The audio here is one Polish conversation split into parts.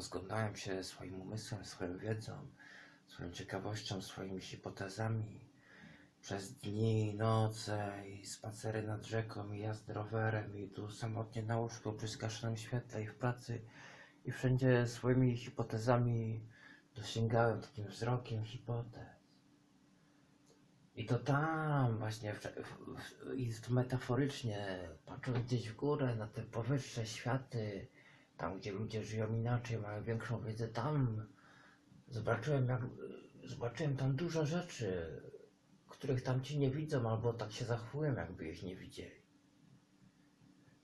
rozglądałem się swoim umysłem, swoją wiedzą, swoją ciekawością, swoimi hipotezami. Przez dni, noce i spacery nad rzeką i jazdy rowerem i tu samotnie na łóżku przy zgaszonym świetle i w pracy i wszędzie swoimi hipotezami dosięgałem takim wzrokiem hipotez. I to tam właśnie, w, metaforycznie, patrząc gdzieś w górę na te powyższe światy, tam gdzie ludzie żyją inaczej, mają większą wiedzę, tam zobaczyłem, jak, zobaczyłem tam dużo rzeczy, których tam ci nie widzą, albo tak się zachowują, jakby ich nie widzieli.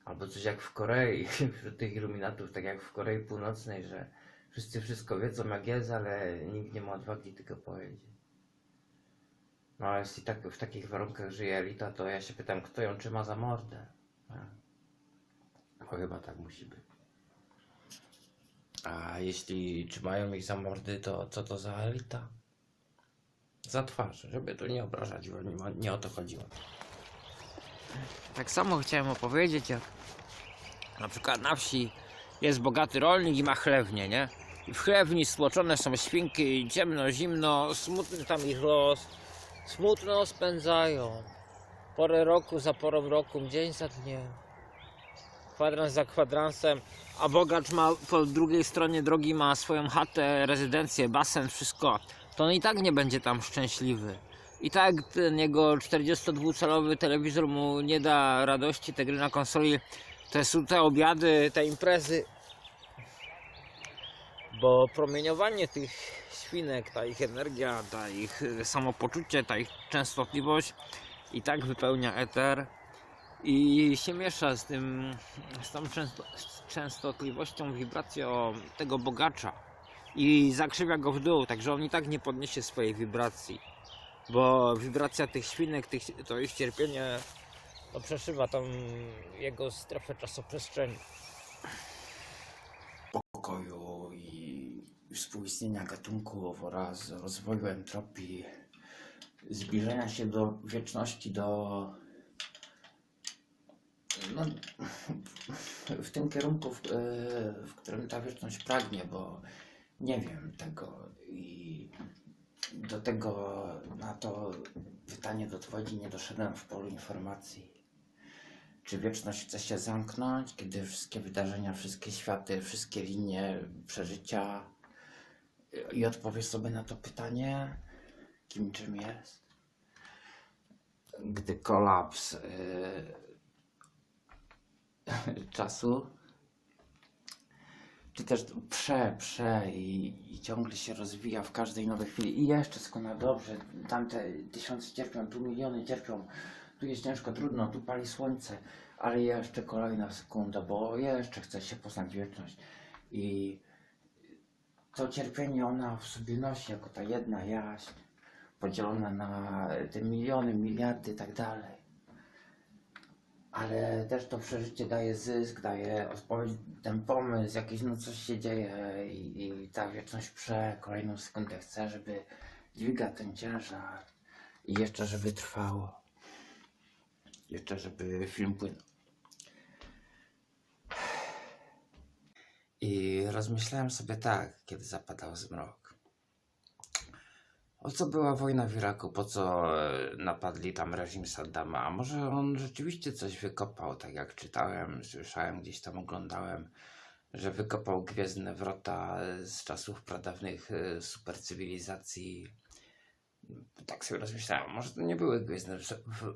Albo coś jak w Korei, wśród tych iluminatów, tak jak w Korei Północnej, że wszyscy wszystko wiedzą jak jest, ale nikt nie ma odwagi tego powiedzieć. No ale jeśli tak, w takich warunkach żyje elita, to ja się pytam, kto ją trzyma za mordę. A. Bo chyba tak musi być. A jeśli trzymają ich za mordy, to co to za elita? Za twarz, żeby tu nie obrażać, bo nie, nie o to chodziło. Tak samo chciałem opowiedzieć, jak na przykład na wsi jest bogaty rolnik i ma chlewnię, nie? I w chlewni stłoczone są świnki, ciemno, zimno, smutny tam ich los. Smutno spędzają. Porę roku za porą roku, dzień za dniem. Kwadrans za kwadransem, a bogacz ma po drugiej stronie drogi ma swoją chatę, rezydencję, basen, wszystko. To on i tak nie będzie tam szczęśliwy. I tak ten jego 42-calowy telewizor mu nie da radości, te gry na konsoli, te, te obiady, te imprezy. Bo promieniowanie tych świnek, ta ich energia, ta ich y, samopoczucie, ta ich częstotliwość i tak wypełnia eter i się miesza z tym, z tą często, z częstotliwością, wibracją tego bogacza i zakrzywia go w dół, także on i tak nie podniesie swojej wibracji bo wibracja tych świnek, tych, to ich cierpienie to przeszywa tą jego strefę czasoprzestrzeni. Pokoju i współistnienia gatunków oraz rozwoju entropii, zbliżenia się do wieczności, do. No, w tym kierunku, w, w którym ta wieczność pragnie, bo nie wiem tego i do tego, na to pytanie do odpowiedzi nie doszedłem w polu informacji. Czy wieczność chce się zamknąć, kiedy wszystkie wydarzenia, wszystkie światy, wszystkie linie przeżycia i odpowiesz sobie na to pytanie, kim czym jest? Gdy kolaps yy, czasu, czy też prze, prze i, i ciągle się rozwija w każdej nowej chwili. I jeszcze skona dobrze, tamte tysiące cierpią, tu miliony cierpią, tu jest ciężko, trudno, tu pali słońce, ale jeszcze kolejna sekunda, bo jeszcze chce się poznać wieczność. I to cierpienie ona w sobie nosi jako ta jedna jaźń, podzielona na te miliony, miliardy i tak dalej. Ale też to przeżycie daje zysk, daje odpowiedź, ten pomysł, jakiś no coś się dzieje i, i ta wieczność prze, kolejną sekundę chce, żeby dźwigać ten ciężar i jeszcze żeby trwało. Jeszcze żeby film płynął. I rozmyślałem sobie tak, kiedy zapadał zmrok. O co była wojna w Iraku? Po co e, napadli tam reżim Saddama? A może on rzeczywiście coś wykopał, tak jak czytałem, słyszałem, gdzieś tam oglądałem, że wykopał gwiezdne wrota z czasów pradawnych e, supercywilizacji. Tak sobie rozmyślałem, może to nie były gwiezdne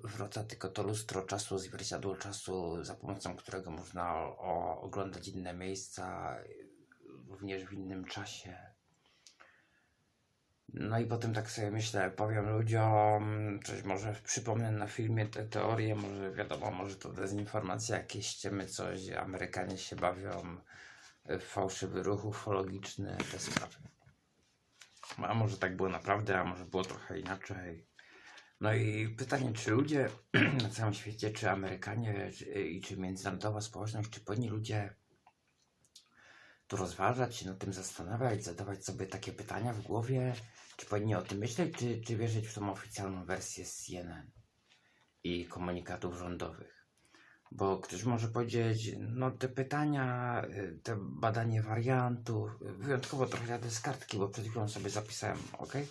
wrota, tylko to lustro czasu, zwierciadło czasu, za pomocą którego można oglądać inne miejsca, e, również w innym czasie. No i potem tak sobie myślę, powiem ludziom, coś może przypomnę na filmie te teorie, może wiadomo, może to dezinformacja, jakieś ściemy, coś, Amerykanie się bawią w fałszywy ruch ufologiczny, te sprawy. A może tak było naprawdę, a może było trochę inaczej. No i pytanie, czy ludzie na całym świecie, czy Amerykanie czy, i czy międzynarodowa społeczność, czy powinni ludzie tu rozważać, się nad tym zastanawiać, zadawać sobie takie pytania w głowie, czy powinni o tym myśleć, czy, czy wierzyć w tą oficjalną wersję CNN i komunikatów rządowych. Bo ktoś może powiedzieć, no te pytania, y, te badanie wariantów, y, wyjątkowo trochę jadę z kartki, bo przed chwilą sobie zapisałem, ok? Y,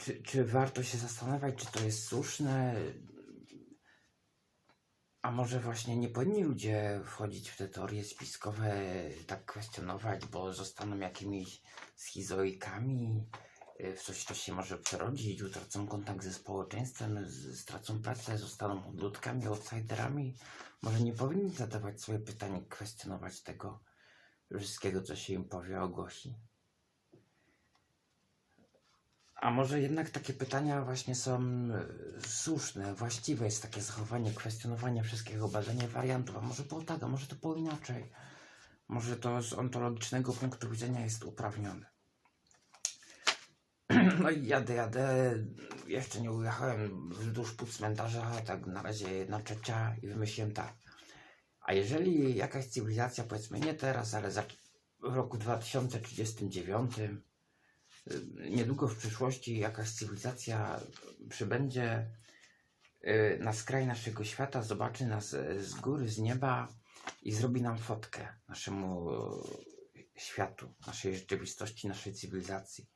Czy, czy warto się zastanawiać, czy to jest słuszne? A może właśnie nie powinni ludzie wchodzić w te teorie spiskowe, tak kwestionować, bo zostaną jakimiś schizoikami, y, w coś to się może przerodzić, utracą kontakt ze społeczeństwem, stracą pracę, zostaną odludkami, outsiderami. Może nie powinni zadawać sobie pytań, kwestionować tego wszystkiego, co się im powie, ogłosi. A może jednak takie pytania właśnie są e, słuszne, właściwe jest takie zachowanie, kwestionowanie wszystkiego, badanie wariantów, a może było tak, a może to było inaczej. Może to z ontologicznego punktu widzenia jest uprawnione. No i jadę, jadę, jeszcze nie ujechałem wzdłuż płuc cmentarza, tak na razie jedna trzecia i wymyśliłem tak. A jeżeli jakaś cywilizacja, powiedzmy nie teraz, ale za, w roku 2039, y, niedługo w przyszłości jakaś cywilizacja przybędzie y, na skraj naszego świata, zobaczy nas y, z góry, z nieba i zrobi nam fotkę naszemu y, światu, naszej rzeczywistości, naszej cywilizacji.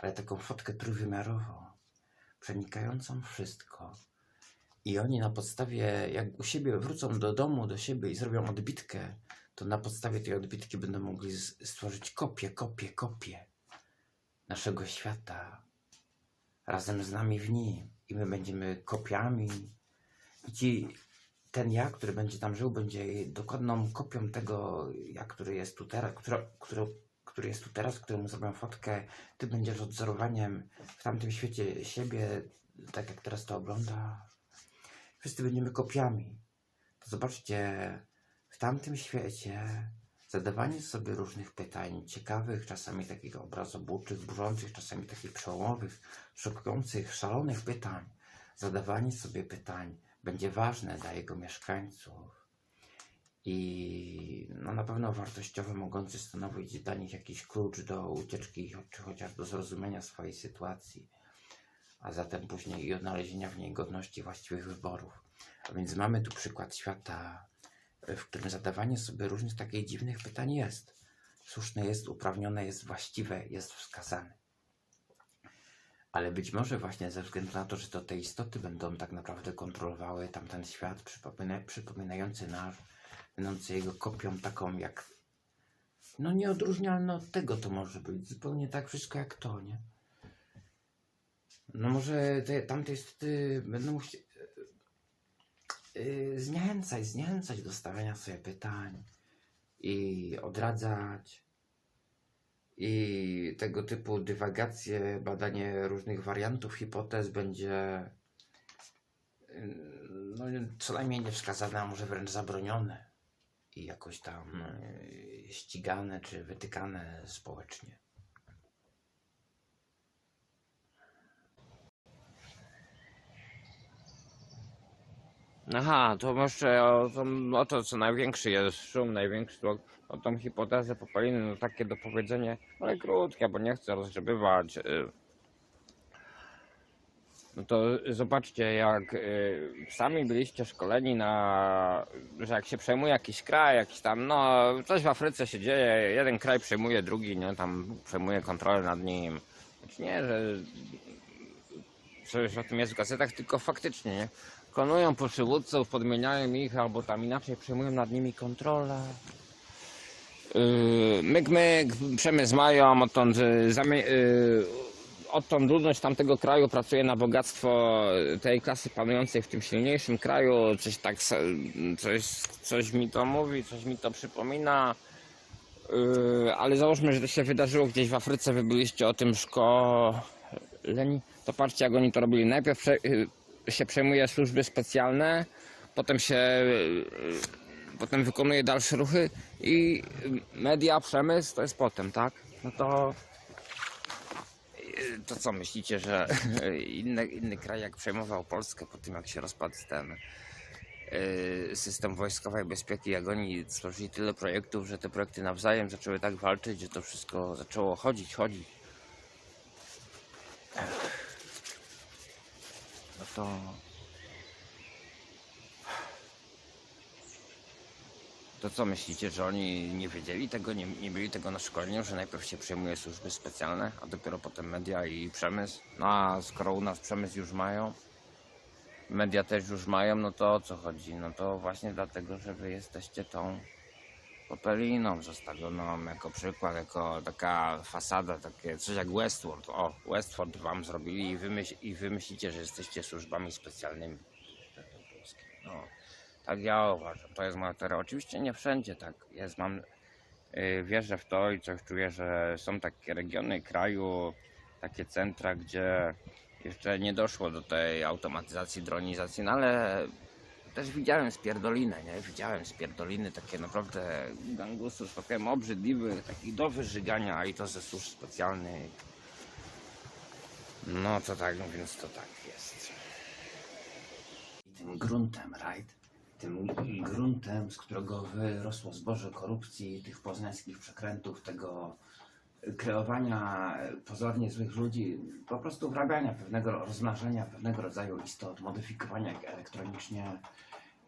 Ale taką fotkę trójwymiarową, przenikającą wszystko. I oni na podstawie, jak u siebie wrócą do domu, do siebie i zrobią odbitkę, to na podstawie tej odbitki będą mogli stworzyć kopię, kopię, kopię naszego świata razem z nami w nim. I my będziemy kopiami. I ci, ten ja, który będzie tam żył, będzie dokładną kopią tego ja, który jest tu teraz, który, który, który jest tu teraz, któremu zrobią fotkę. Ty będziesz odzorowaniem w tamtym świecie siebie, tak jak teraz to oglądasz. Wszyscy będziemy kopiami. To zobaczcie, w tamtym świecie zadawanie sobie różnych pytań, ciekawych, czasami takich obrazobuczych, burzących, czasami takich przełomowych, szokujących, szalonych pytań, zadawanie sobie pytań będzie ważne dla jego mieszkańców i no, na pewno wartościowe, mogące stanowić dla nich jakiś klucz do ucieczki, czy chociaż do zrozumienia swojej sytuacji, a zatem później i odnalezienia w niej godności właściwych wyborów. A więc mamy tu przykład świata, w którym zadawanie sobie różnych takich dziwnych pytań jest. Słuszne jest, uprawnione jest, właściwe jest wskazane. Ale być może właśnie ze względu na to, że to te istoty będą tak naprawdę kontrolowały tamten świat, przypomina, przypominający nasz, będący jego kopią taką jak no nieodróżnialne od tego to może być. Zupełnie tak wszystko jak to, nie? No może te, tamte istoty będą musieli yy, zniechęcać, zniechęcać do stawiania sobie pytań i odradzać i tego typu dywagacje, badanie różnych wariantów, hipotez będzie yy, no, co najmniej niewskazane, a może wręcz zabronione i jakoś tam yy, ścigane czy wytykane społecznie. Aha, to jeszcze o, o to, co największy jest szum, największy, o, o tą hipotezę popaliny, no takie dopowiedzenie, ale krótkie, bo nie chcę rozgrzebywać. y. No to zobaczcie, jak y, sami byliście szkoleni na, że jak się przejmuje jakiś kraj, jakiś tam, no coś w Afryce się dzieje, jeden kraj przejmuje drugi, nie, tam przejmuje kontrolę nad nim. Znaczy nie, że coś o tym jest w gazetach, tylko faktycznie, nie? Klonują przywódców, podmieniają ich, albo tam inaczej przejmują nad nimi kontrolę. Yy, myk, myk, przemysł mają, odtąd, yy, odtąd ludność tamtego kraju pracuje na bogactwo tej klasy panującej w tym silniejszym kraju. Coś tak, coś, coś mi to mówi, coś mi to przypomina. Yy, ale załóżmy, że to się wydarzyło gdzieś w Afryce, wy byliście o tym szkoleni. To patrzcie, jak oni to robili. Najpierw prze, yy, się przejmuje służby specjalne, potem się yy, potem wykonuje dalsze ruchy i media, przemysł to jest potem, tak? No to yy, to co myślicie, że inny, inny kraj jak przejmował Polskę po tym jak się rozpadł ten system wojskowej bezpieki, jak oni stworzyli tyle projektów, że te projekty nawzajem zaczęły tak walczyć, że to wszystko zaczęło chodzić, chodzić. to To co myślicie, że oni nie wiedzieli tego, nie, nie byli tego na szkoleniu, że najpierw się przejmuje służby specjalne, a dopiero potem media i przemysł? No a skoro u nas przemysł już mają, media też już mają, no to o co chodzi? No to właśnie dlatego, że wy jesteście tą popeliną zostawioną jako przykład, jako taka fasada, takie coś jak Westworld. O, Westworld wam zrobili i, wymyśl, i wy myślicie, że jesteście służbami specjalnymi. No, tak ja uważam, to jest moja teoria. Oczywiście nie wszędzie tak jest, mam, yy, wierzę w to i coś czuję, że są takie regiony kraju, takie centra, gdzie jeszcze nie doszło do tej automatyzacji, dronizacji, no ale też widziałem spierdolinę, nie? Widziałem spierdoliny takie naprawdę gangusów, takie obrzydliwych, takich do wyżygania, i to ze służb specjalnych. No to tak, więc to tak jest. I tym gruntem, right? Tym gruntem, z którego wyrosło zboże korupcji, tych poznańskich przekrętów, tego kreowania pozornie złych ludzi, po prostu wrabiania pewnego, rozmnażania pewnego rodzaju istot, modyfikowania ich elektronicznie,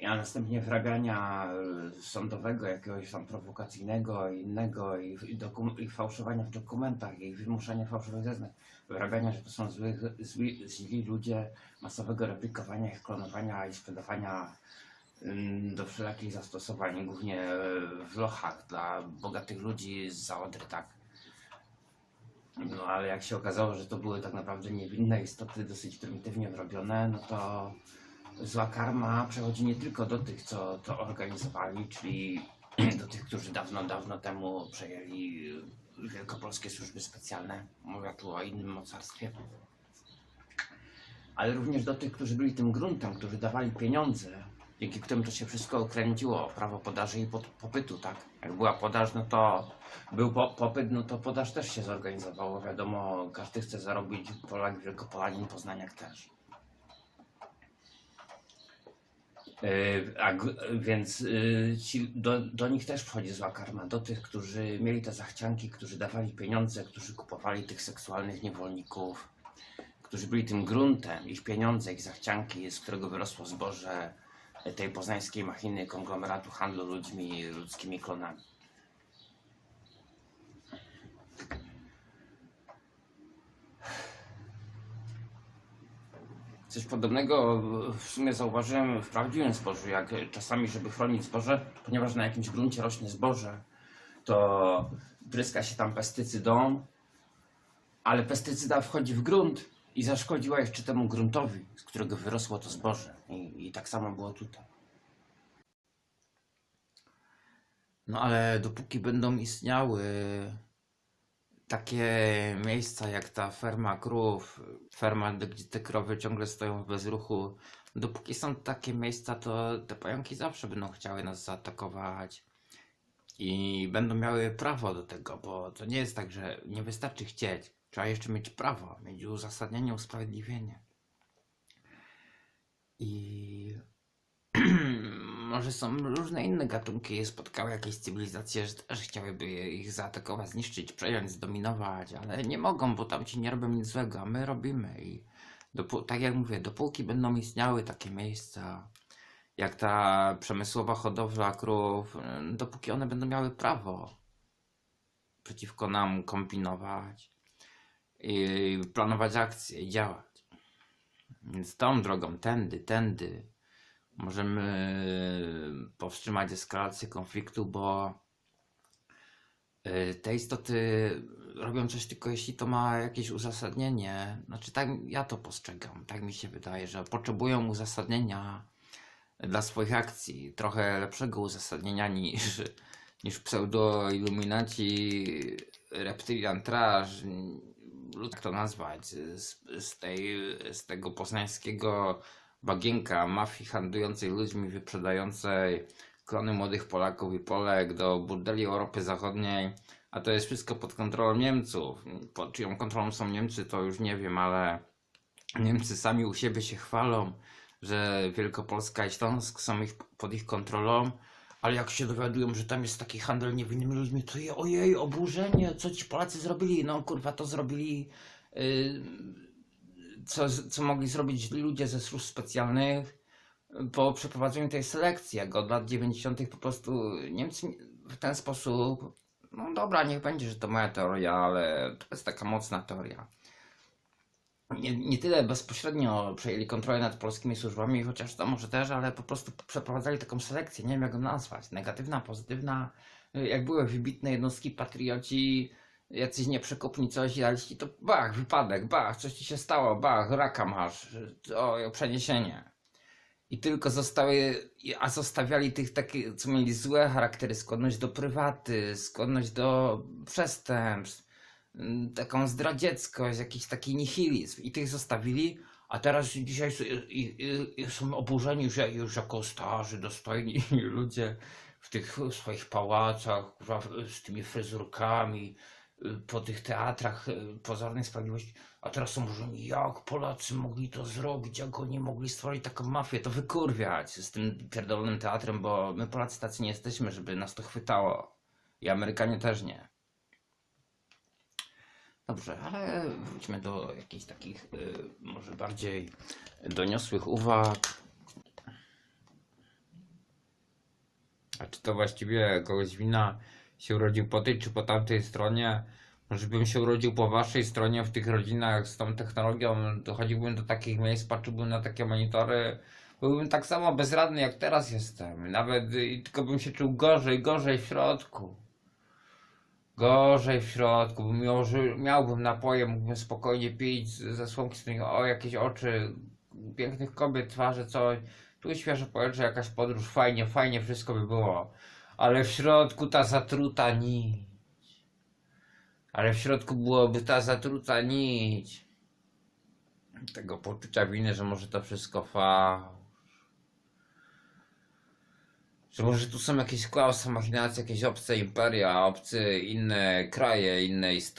a następnie wrabiania e, sądowego, jakiegoś tam prowokacyjnego, innego i, i, dokum, i fałszowania w dokumentach i wymuszania fałszywych zeznań, wrabiania, że to są zły, zli, źli ludzie, masowego replikowania ich, klonowania i sprzedawania ym, do wszelakich zastosowań, głównie e, w lochach dla bogatych ludzi z zaodry, tak. No ale jak się okazało, że to były tak naprawdę niewinne istoty, dosyć prymitywnie zrobione, no to zła karma przechodzi nie tylko do tych, co to organizowali, czyli do tych, którzy dawno, dawno temu przejęli wielkopolskie służby specjalne. Mówię tu o innym mocarstwie. Ale również do tych, którzy byli tym gruntem, którzy dawali pieniądze, dzięki którym to się wszystko kręciło, prawo podaży i pod, popytu, tak? Jak była podaż, no to był po, popyt, no to podaż też się zorganizowało. Wiadomo, każdy chce zarobić, Polak, Wielkopolanin, Poznaniak też. Yy, a, więc yy, ci, do, do nich też wchodzi zła karma. Do tych, którzy mieli te zachcianki, którzy dawali pieniądze, którzy kupowali tych seksualnych niewolników, którzy byli tym gruntem, ich pieniądze, ich zachcianki, z którego wyrosło zboże tej poznańskiej machiny konglomeratu handlu ludźmi, ludzkimi klonami. Coś podobnego w sumie zauważyłem w prawdziwym zbożu, jak czasami, żeby chronić zboże, ponieważ na jakimś gruncie rośnie zboże, to pryska się tam pestycydą, ale pestycyda wchodzi w grunt i zaszkodziła jeszcze temu gruntowi, z którego wyrosło to zboże. I, i tak samo było tutaj. No ale dopóki będą istniały takie miejsca jak ta ferma krów, ferma, gdzie te krowy ciągle stoją w bezruchu, dopóki są takie miejsca, to te pająki zawsze będą chciały nas zaatakować i będą miały prawo do tego, bo to nie jest tak, że nie wystarczy chcieć, trzeba jeszcze mieć prawo, mieć uzasadnienie, usprawiedliwienie. I może są różne inne gatunki, spotkały jakieś cywilizacje, że też chciałyby ich zaatakować, zniszczyć, przejąć, zdominować, ale nie mogą, bo tam ci nie robią nic złego, a my robimy. I tak jak mówię, dopóki będą istniały takie miejsca, jak ta przemysłowa hodowla krów, dopóki one będą miały prawo przeciwko nam kombinować i planować akcje i działać. Więc tą drogą, tędy, tędy, możemy powstrzymać eskalację konfliktu, bo y, te istoty robią coś tylko jeśli to ma jakieś uzasadnienie. Znaczy tak ja to postrzegam, tak mi się wydaje, że potrzebują uzasadnienia dla swoich akcji, trochę lepszego uzasadnienia niż, niż pseudo-iluminaci, reptilian lud- jak to nazwać, z, z, tej, z tego poznańskiego bagienka mafii handlującej ludźmi, wyprzedającej klony młodych Polaków i Polek do burdeli Europy Zachodniej, a to jest wszystko pod kontrolą Niemców. Pod czyją kontrolą są Niemcy, to już nie wiem, ale Niemcy sami u siebie się chwalą, że Wielkopolska i Śląsk są ich, pod ich kontrolą, ale jak się dowiadują, że tam jest taki handel niewinnymi ludźmi, to je, ojej, oburzenie, co ci Polacy zrobili? No kurwa, to zrobili... Yy, co, co mogli zrobić ludzie ze służb specjalnych, po przeprowadzeniu tej selekcji, jak od lat 90. po prostu Niemcy w ten sposób, no dobra, niech będzie, że to moja teoria, ale to jest taka mocna teoria. Nie, nie tyle bezpośrednio przejęli kontrolę nad polskimi służbami, chociaż to może też, ale po prostu przeprowadzali taką selekcję, nie wiem jak ją nazwać, negatywna, pozytywna, jak były wybitne jednostki patrioci, jacyś nieprzekupni coś ci, to bach, wypadek, bach, coś ci się stało, bach, raka masz, o, przeniesienie. I tylko zostały, a zostawiali tych takich, co mieli złe charaktery, skłonność do prywaty, skłonność do przestępstw, taką zdradzieckość, jakiś taki nihilizm. I tych zostawili, a teraz dzisiaj są oburzeni już, już jako starzy, dostojni ludzie w tych swoich pałacach, z tymi fryzurkami, y, po tych teatrach y, pozornej sprawiedliwości. A teraz są oburzeni, jak Polacy mogli to zrobić, jak oni mogli stworzyć taką mafię, to wykurwiać z tym pierdolonym teatrem, bo my Polacy tacy nie jesteśmy, żeby nas to chwytało. I Amerykanie też nie. Dobrze, ale wróćmy do jakichś takich y, może bardziej doniosłych uwag. A czy to właściwie kogoś wina się urodził po tej czy po tamtej stronie? Może bym się urodził po waszej stronie w tych rodzinach z tą technologią, dochodziłbym do takich miejsc, patrzyłbym na takie monitory, byłbym tak samo bezradny jak teraz jestem. Nawet y, tylko bym się czuł gorzej, gorzej w środku. Gorzej w środku, bym miał, że miałbym napoje, mógłbym spokojnie pić ze słomki, z o jakieś oczy, pięknych kobiet, twarze, coś. Tu świeże powietrze, jakaś podróż, fajnie, fajnie wszystko by było. Ale w środku ta zatruta nić. Ale w środku byłoby ta zatruta nić. Tego poczucia winy, że może to wszystko fałsz. Że może tu są jakieś kłamstwa, machinacje, jakieś obce imperia, obcy inne kraje, inne istoty.